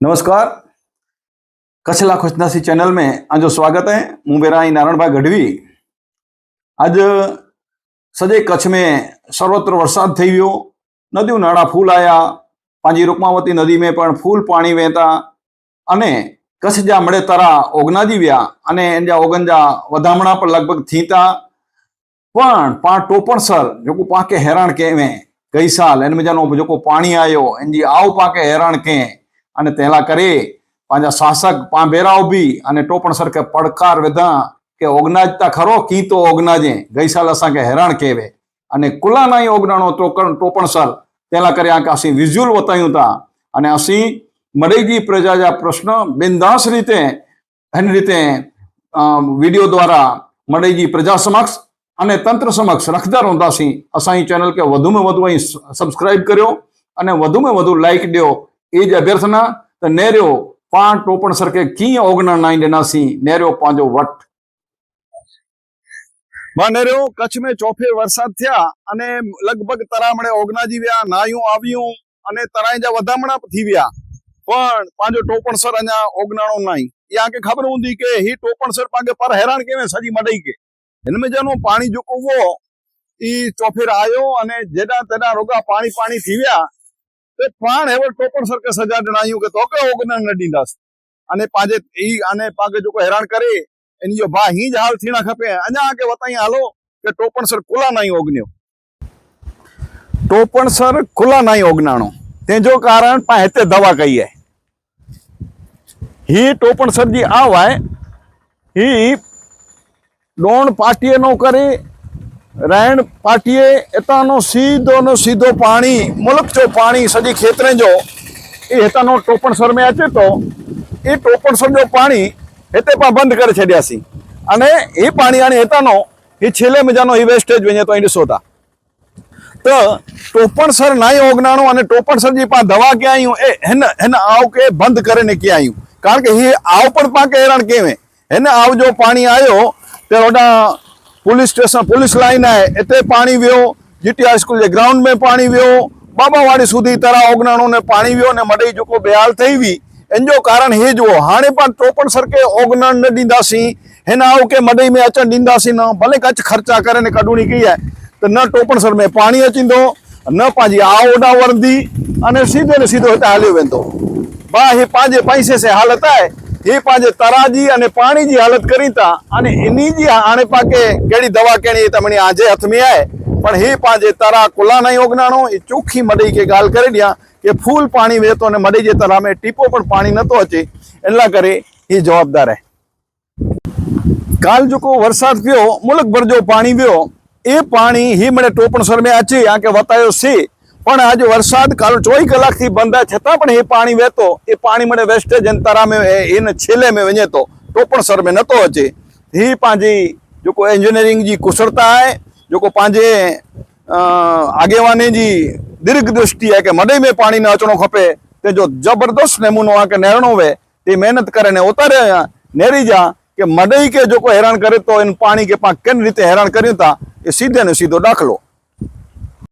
नमस्कार कच्छ लाखोश नसी चैनल में आज स्वागत है हूँ मेरा आई नारायण भाई गढ़वी आज सॼे कच्छ में सर्वत्र वरसाद थी वियो नदियूं नाड़ा फूल आया पंहिंजी रुकमावती नदी में पण फूल पाणी वेंदा अने कच्छ जा मड़े तरा ओगनाजी विया अने इन जा ओगन जा वधामणा पण लॻभॻि थी था पण पाण टोपणसर जेको पाण खे हैरान कयवें कई साल इन में जनो जेको पाणी आयो इन जी आउ पाण खे हैरान कयईं અને તેલા કરી પાંજા શાસક પાંભેરા ઊભી અને ટોપણ સરકે પડકાર વેધા કે ઓગનાજતા ખરો કીતો ઓગનાજે? ગઈ સાલ અસાંકે હેરાન કેવે. અને કુલા નાઈ ઓગનાણો ટોકણ ટોપણ સર તેલા કરી આંકે અસી વિઝ્યુઅલ બતાવ્યું તા. અને અસી મરેગી પ્રજા જા પ્રશ્ન બિંદાસ રીતે, એની રીતે વીડિયો દ્વારા મરેગી પ્રજા સમક્ષ અને તંત્ર સમક્ષ રખતા રોંધાસી અસાઈ ચેનલ કે વધુમાં વધુ અહીં સબસ્ક્રાઇબ કર્યો અને વધુમાં વધુ લાઇક દો એ જ અભ્યર્થના, તો નેર્યો પાણ ટોપણ સરકે કીअं ઓગણ નાઇન ॾिनासीं નેર્યો પાંજો વટ. નેર્યો કચ્છમાં ચોફે વરસાદ થયા અને લગભગ તરામણે ઓગણા જીવ્યા નાયું આવ્યું અને તરાઈ જા વધામણા થી વ્યા પણ પાંજો ટોપણ સર અન્યા ઓગણાણો નાઈ એ આંખે ખબર ઊંધી કે હી ટોપણ સર પાંગે પર હેરાન કેવે સજી મડાઈ કે. એનમે જેનો પાણી જોકવો ઈ ચોફેર આવ્યો અને જેડા તેડા રોગા પાણી પાણી થી વ્યા તે પણ હેવડ ટોપર સર્કસ હજાર જણાયું કે તો કે ઓગણ ન ડીંદાસ અને પાજે ઈ અને પાગે જો કોઈ હેરાન કરે, એની જો ભા હી જ હાલ થીણા ખપે. અજા કે વતાઈ હાલો કે ટોપણસર કુલા નહીં ઓગન્યો. ટોપણસર કુલા નહીં ઓગનાણો. તેજો કારણ પા હેતે દવા કહીએ. હી ટોપણસર જી આવાય, હી ડોણ પાટીએ નો કરે રાયણ પાટીએ હેતાનો સીધોનો સીધો પાણી મુલકચો પાણી સજી ખેતરે જો, એ હેતાનો ટોપણ સર મેં આચે તો, એ ટોપણ સર જો પાણી હેતે પણ બંધ કરે છેડ્યાસી અને એ પાણી આને હેતાનો, એ છેલ્લે મજાનો એ વેસ્ટેજ વેજે તો અહીં સોતા તો ટોપણ સર નાય ઓગનાણું અને ટોપણ સરજી પા દવા કે આયું, એ હેને હેને આવ કે બંધ કરે ને કે આયું? કારણ કે એ આવ પણ પાકે હેરાન કેવે હેને આવ જો પાણી આવ્યો તે ઓડા पुलिस स्टेशन पुलिस लाइन आहे हिते पाणी वियो जीटीआर स्कूल जे ग्राउंड में पाणी वियो बाबावाड़ी सुधी तरह ओगनाणो ने पाणी वियो ने मडई जेको बेहाल थी हुई इन जो कारण हे जो हाणे पाण चोपड़ सर खे ओगनण न ॾींदासीं हिन आउ खे मडई में अचणु ॾींदासीं न भले कच ख़र्चा करे ने कढूणी कई आहे त न टोपण सर में पाणी अचींदो न पंहिंजी आव ओॾां वरंदी अने सीधे न सीधो हिते हलियो वेंदो भाउ हे पंहिंजे पैसे से हालत आहे એ પાંજે તરાજી અને પાણી જી હાલત કરી કરીતા અને એની જે આણે પાકે કેડી દવા કેણી તમને આજે હથમી આય. પણ હે પાંજે તરા કુલા નહીં ઓગનાણો એ ચોખ્ખી મડી કે ગાલ કરી દયા કે ફૂલ પાણી વહેતો અને મડી જે તરામે ટીપો પણ પાણી નતો હતી એટલા કરે એ જવાબદાર હે. કાલ જોકો વરસાદ થયો મુલક ભરજો પાણી વ્યો, એ પાણી હી મને ટોપણ મેં આચી આ કે વતાયો સી પણ આજે વરસાદ કાલ ચોવીસ કલાકથી બંધ आहे છતાં પણ એ પાણી વહેતો એ પાણી મને વેસ્ટેજ અને તરા में એને છેલ્લે में वञे थो टोपणसर में नथो अचे ही पंहिंजी जेको इंजीनियरिंग जी कुशलता आहे जेको पंहिंजे अ, आगेवानी जी दीर्घ दृष्टि आहे की मडई में पाणी न अचिणो खपे तेजो जबरदस्त नमूनो आहे की नेरणो वे તે મહેનત કરે ને ઉતારે નેરી જા કે મડઈ કે જો કોઈ હેરાન કરે તો એને પાણી કે પા કેન રીતે હેરાન કર્યું તા એ સીધે ને સીધો દાખલો